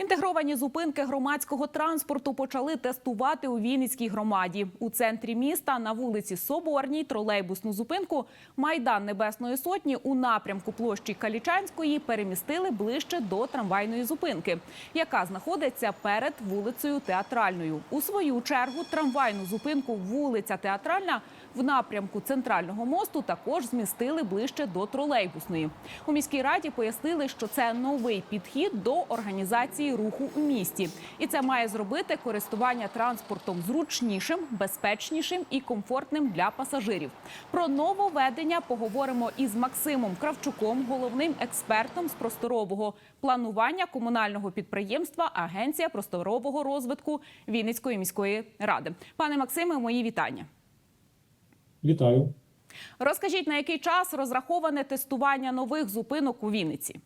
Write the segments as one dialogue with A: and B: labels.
A: Інтегровані зупинки громадського транспорту почали тестувати у Вінницькій громаді. У центрі міста на вулиці Соборній тролейбусну зупинку Майдан Небесної Сотні у напрямку площі Калічанської перемістили ближче до трамвайної зупинки, яка знаходиться перед вулицею Театральною. У свою чергу трамвайну зупинку вулиця Театральна в напрямку центрального мосту також змістили ближче до тролейбусної. У міській раді пояснили, що це новий підхід до організації руху у місті, і це має зробити користування транспортом зручнішим, безпечнішим і комфортним для пасажирів. Про нововведення поговоримо із Максимом Кравчуком, головним експертом з просторового планування комунального підприємства Агенція просторового розвитку Вінницької міської ради. Пане Максиме, мої вітання.
B: Вітаю.
A: Розкажіть, на який час розраховане тестування нових зупинок у Вінниці?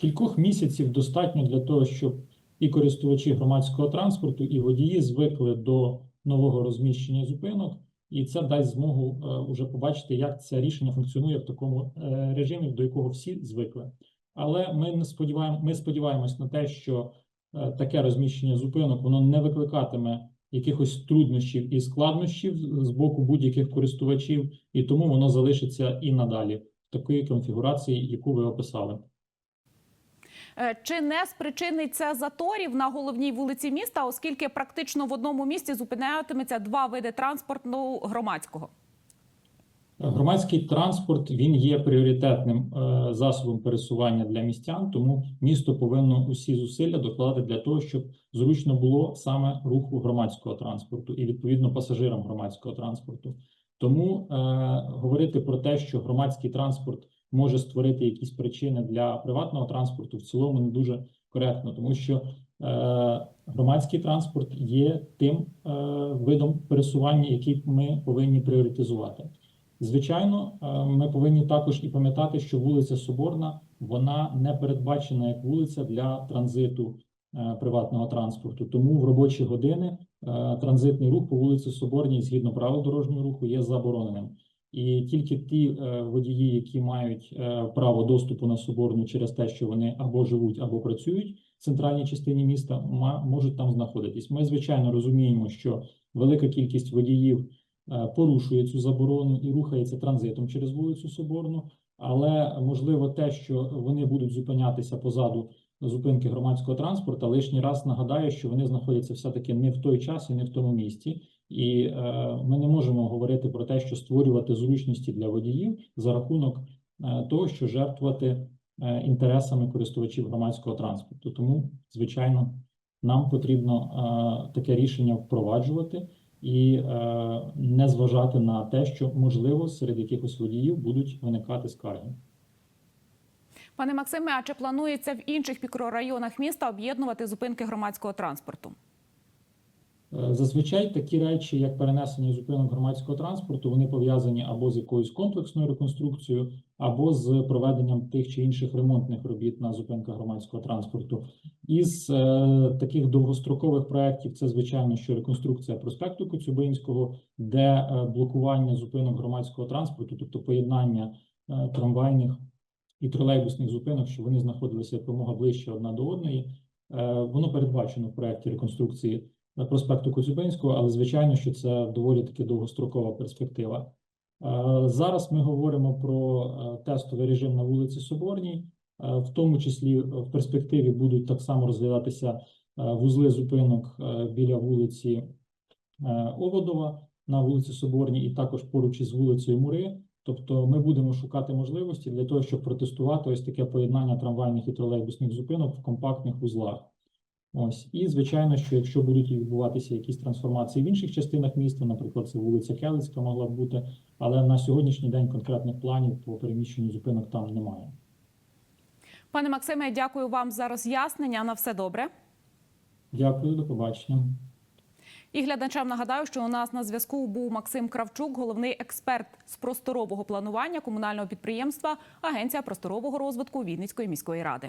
B: Кількох місяців достатньо для того, щоб і користувачі громадського транспорту, і водії звикли до нового розміщення зупинок, і це дасть змогу е, уже побачити, як це рішення функціонує в такому е, режимі, до якого всі звикли. Але ми не сподіваємо, ми сподіваємось на те, що е, таке розміщення зупинок воно не викликатиме якихось труднощів і складнощів з- боку будь-яких користувачів, і тому воно залишиться і надалі в такій конфігурації, яку ви описали.
A: Е, Чи не спричинить це заторів на головній вулиці міста, оскільки практично в одному місці зупинятиметься два види транспорту громадського?
B: Громадський транспорт він є пріоритетним е, засобом пересування для містян, тому місто повинно усі зусилля докладати для того, щоб зручно було саме руху громадського транспорту і відповідно пасажирам громадського транспорту. Тому е, говорити про те, що громадський транспорт може створити якісь причини для приватного транспорту, в цілому не дуже коректно, тому що е, громадський транспорт є тим е, видом пересування, який ми повинні пріоритизувати. Звичайно, е, ми повинні також і пам'ятати, що вулиця Соборна вона не передбачена як вулиця для транзиту е, приватного транспорту. Тому в робочі години е, транзитний рух по вулиці Соборній, згідно правил дорожнього руху, є забороненим. І тільки ті е, водії, які мають е, право доступу на Соборну через те, що вони або живуть, або працюють в центральній частині міста, ма- можуть там знаходитись. Ми звичайно розуміємо, що велика кількість водіїв е, порушує цю заборону і рухається транзитом через вулицю Соборну. Але можливо те, що вони будуть зупинятися позаду зупинки громадського транспорту, лишній раз нагадаю, що вони знаходяться все-таки не в той час і не в тому місці. І е, ми не можемо говорити про те, що створювати зручності для водіїв за рахунок е, того, що жертвувати е, інтересами користувачів громадського транспорту. Тому, звичайно, нам потрібно е, таке рішення впроваджувати і е, не зважати на те, що можливо серед якихось водіїв будуть виникати скарги.
A: Пане Максиме, а чи планується в інших мікрорайонах міста об'єднувати зупинки громадського транспорту?
B: Е, Зазвичай такі речі, як перенесення зупинок громадського транспорту, вони пов'язані або з якоюсь комплексною реконструкцією, або з проведенням тих чи інших ремонтних робіт на зупинках громадського транспорту. Із е, таких довгострокових проєктів це звичайно, що реконструкція проспекту Коцюбинського, де е, блокування зупинок громадського транспорту, тобто поєднання е, трамвайних і тролейбусних зупинок, щоб вони знаходилися якомога ближче одна до одної. Е, воно передбачено в проєкті реконструкції проспекту Коцюбинського, але звичайно, що це доволі таки довгострокова перспектива. Е, Зараз ми говоримо про е, тестовий режим на вулиці Соборній, Е, в тому числі в перспективі будуть так само розглядатися е, вузли зупинок е, біля вулиці е, Оводова на вулиці Соборній, і також поруч із вулицею Мури. Тобто ми будемо шукати можливості для того, щоб протестувати ось таке поєднання трамвайних і тролейбусних зупинок в компактних вузлах. Ось і звичайно, що якщо будуть відбуватися якісь трансформації в інших частинах міста, наприклад, це вулиця Келицька могла б бути, але на сьогоднішній день конкретних планів по переміщенню зупинок там немає.
A: Пане Максиме, дякую вам за роз'яснення. На все добре.
B: Дякую, до побачення.
A: І глядачам нагадаю, що у нас на зв'язку був Максим Кравчук, головний експерт з просторового планування комунального підприємства Агенція просторового розвитку Вінницької міської ради.